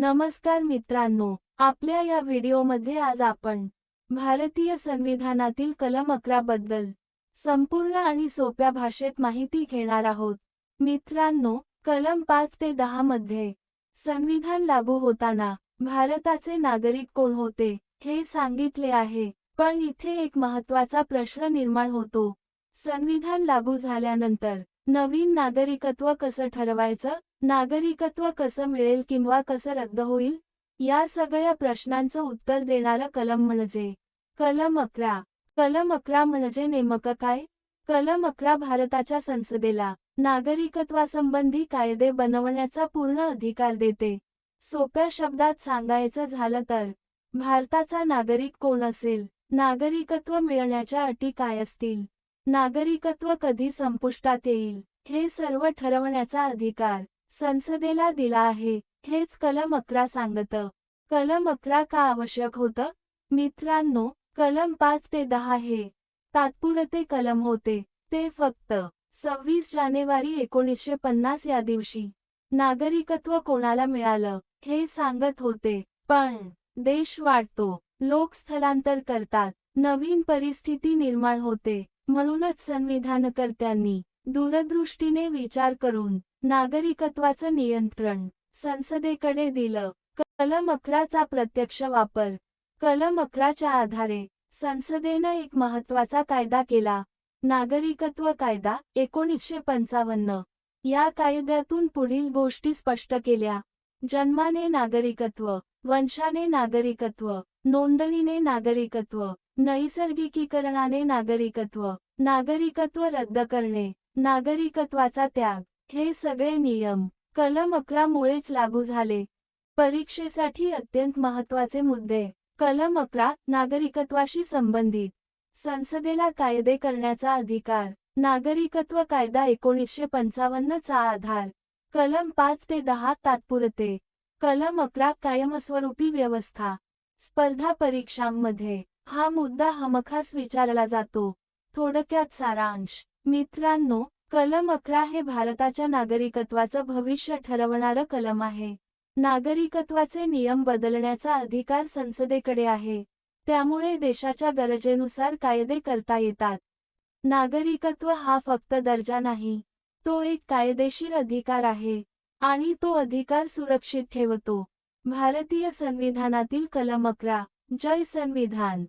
नमस्कार मित्रांनो आपल्या या व्हिडिओमध्ये आज आपण भारतीय संविधानातील कलम अकरा बद्दल संपूर्ण आणि सोप्या भाषेत माहिती घेणार आहोत. मित्रांनो कलम पाच ते दहा मध्ये संविधान लागू होताना भारताचे नागरिक कोण होते हे सांगितले आहे. पण इथे एक महत्त्वाचा प्रश्न निर्माण होतो. संविधान लागू झाल्यानंतर नवीन नागरिकत्व कसं ठरवायचं? नागरिकत्व कसं मिळेल किंवा कसं रद्द होईल या सगळ्या प्रश्नांचं उत्तर देणारं कलम म्हणजे कलम अकरा. कलम अकरा म्हणजे नेमकं काय? कलम अकरा भारताच्या संसदेला नागरिकत्वासंबंधी कायदे बनवण्याचा पूर्ण अधिकार देते. सोप्या शब्दात सांगायचं झालं तर भारताचा नागरिक कोण असेल? नागरिकत्व मिळण्याच्या अटी काय असतील? नागरिकत्व कधी संपुष्टात येईल? हे सर्व ठरवण्याचा अधिकार संसदेला दिला आहे. हेच कलम अकरा सांगतं. कलम अकरा का आवश्यक होतं? मित्रांनो कलम पाच ते दहा हे तात्पुरते कलम होते. ते फक्त सव्वीस जानेवारी एकोणीसशे पन्नास या दिवशी नागरिकत्व कोणाला मिळालं हे सांगत होते. पण देश वाढतो. लोक स्थलांतर करतात. नवीन परिस्थिती निर्माण होते. म्हणूनच संविधानकर्त्यांनी दूरदृष्टीने विचार करून नागरिकत्वाचं नियंत्रण. संसदेकडे दिलं. कलम अकराचा प्रत्यक्ष वापर. कलम अकराच्या आधारे संसदेनं एक महत्त्वाचा कायदा केला. नागरिकत्व कायदा एकोणीसशे पंचावन्न. या कायद्यातून पुढील गोष्टी स्पष्ट केल्या. जन्माने नागरिकत्व वंशाने नागरिकत्व नोंदणीने नागरिकत्व नैसर्गिकीकरणाने नागरिकत्व नागरिकत्व रद्द करणे नागरिकत्वाचा त्याग. हे सगळे नियम कलम अकरा मुळेच लागू झाले. परीक्षेसाठी अत्यंत महत्त्वाचे मुद्दे. कलम अकरा नागरिकत्वाशी संबंधित. संसदेला कायदे करण्याचा अधिकार. नागरिकत्व कायदा एकोणीसशे पंचावन्न चा आधार. कलम पाच ते दहा तात्पुरते. कलम अकरा कायमस्वरूपी व्यवस्था. स्पर्धा परीक्षांमध्ये. हा मुद्दा हमखास विचारला जातो. थोडक्यात सारांश. मित्रांनो कलम अकरा हे भारताच्या नागरिकत्वाचं भविष्य ठरवणारं कलम आहे. नागरिकत्वाचे नियम बदलण्याचा अधिकार संसदेकडे आहे. त्यामुळे देशाच्या गरजेनुसार कायदे करता येतात. नागरिकत्व हा फक्त दर्जा नाही तो एक कायदेशीर अधिकार आहे आणि तो अधिकार सुरक्षित ठेवतो. भारतीय संविधानातील कलम अकरा जय संविधान.